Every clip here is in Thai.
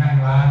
ท่านไว้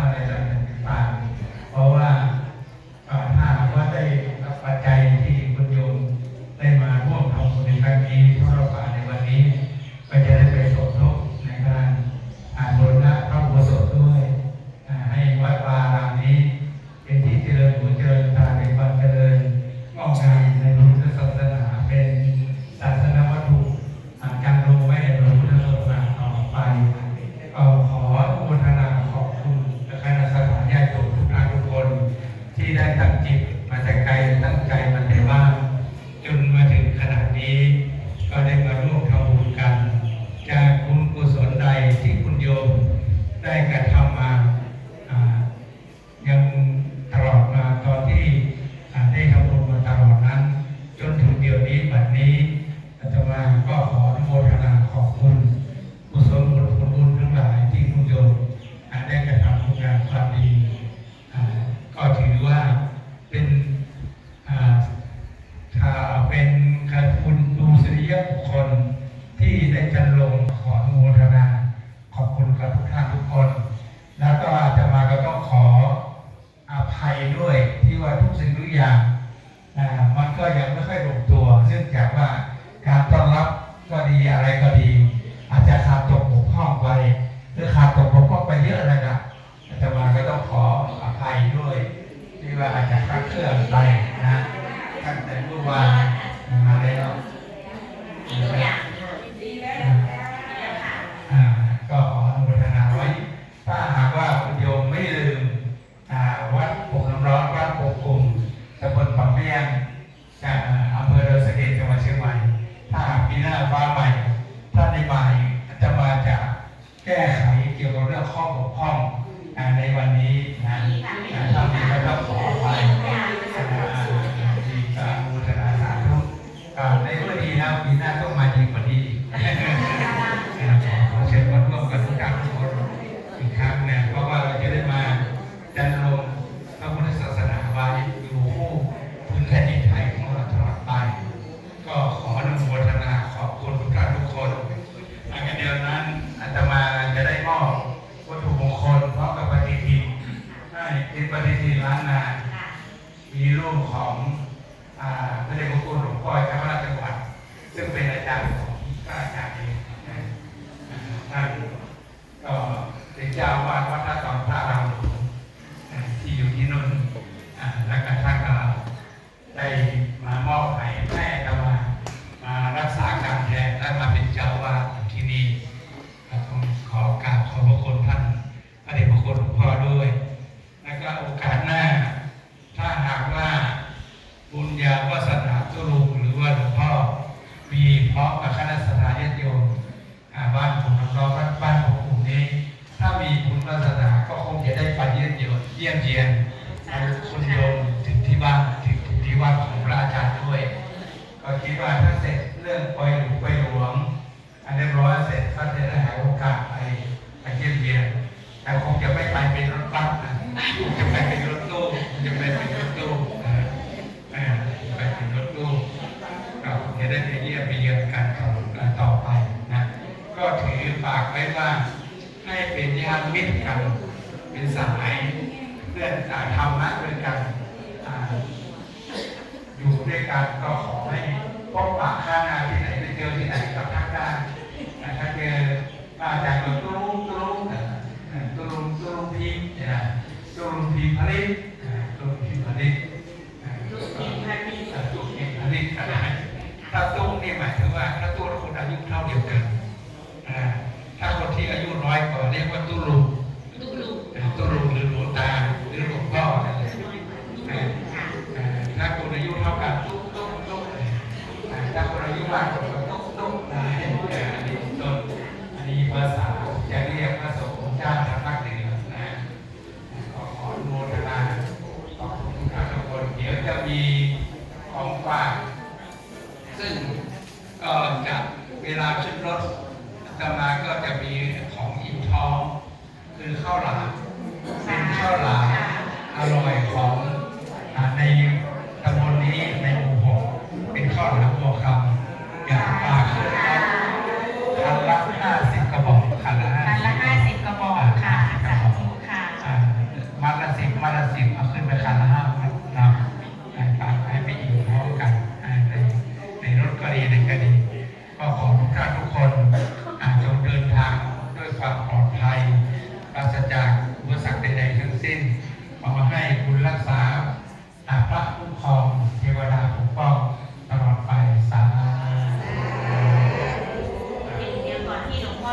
นที่ได้จันลงขออนุโมทนา ขอบคุณกับทุกท่านทุกคน แล้วก็อาจจะมาก็ต้องขออภัยด้วยที่ว่าทุกสิ่งทุกอย่าง ข้อบกพร่องในวันนี้นะท่ามีก็ต้องขอครับ ยี่ยมเยียนเอาคุณโยมถึงที่บ้านถึงที่วัดของพระอาจารย์ด้วย ก็คิดว่าถ้าเสร็จเรื่องไปหลวงไปหลวง อันเรียบร้อยเสร็จก็จะได้หาโอกาสไปไปเยี่ยมเยียนแต่คงจะไม่ไปเป็นรถบัสนะจะไปเป็นรถตู้จะไปเป็นรถตู้ไปเป็นรถตู้ก็จะได้ไปเยี่ยมไปเยียนกันต่อไปนะก็ถือฝากไว้ว่าให้เป็นญาติมิตรกันเป็นสาย เรื่องธรรมะด้วยกันอยู่ด้วยกันก็ขอให้พบปะข้างหนาที่ไหนไปเจอที่ไหนกับทักได้ถ้าเจออาจากตุ้งตุ้งตุ้งตุ้งพิมพ์ตุ้งพิมพ์ผลิตตุ้งพิมพ์ผลิตตุ้งพิมพ์ผลิตตุ้งพิมพ์ผลิตถ้าตุ้งเนี่ยหมายถึงว่าถ้าตัวคนอายุเท่าเดียวกันถ้าคนที่อายุน้อยกว่าเรียกว่าตุ้ง ดีของฝากซึ่งก็จะเวลาขึ้นรถตมาก็จะมีของอิ่มท้อง คือข้าวหลามเป็นข้าวหลามอร่อยของในตำบลนี้ในหมู่หกเป็นข้าวหลามบัวคำอย่างปาขึ้นคันละห้าสิบกระบอกคันละห้าสิบกระบอกค่ะสาธุมาละสิบมาละสิบเอาขึ้นไปคันละห้าพันนะ ขอทุกท่านทุกคนอาจงเดินทางด้วยความปลอดภัยปราศจากอุปสรรคใดๆทั้งสิ้นขอให้คุณรักษา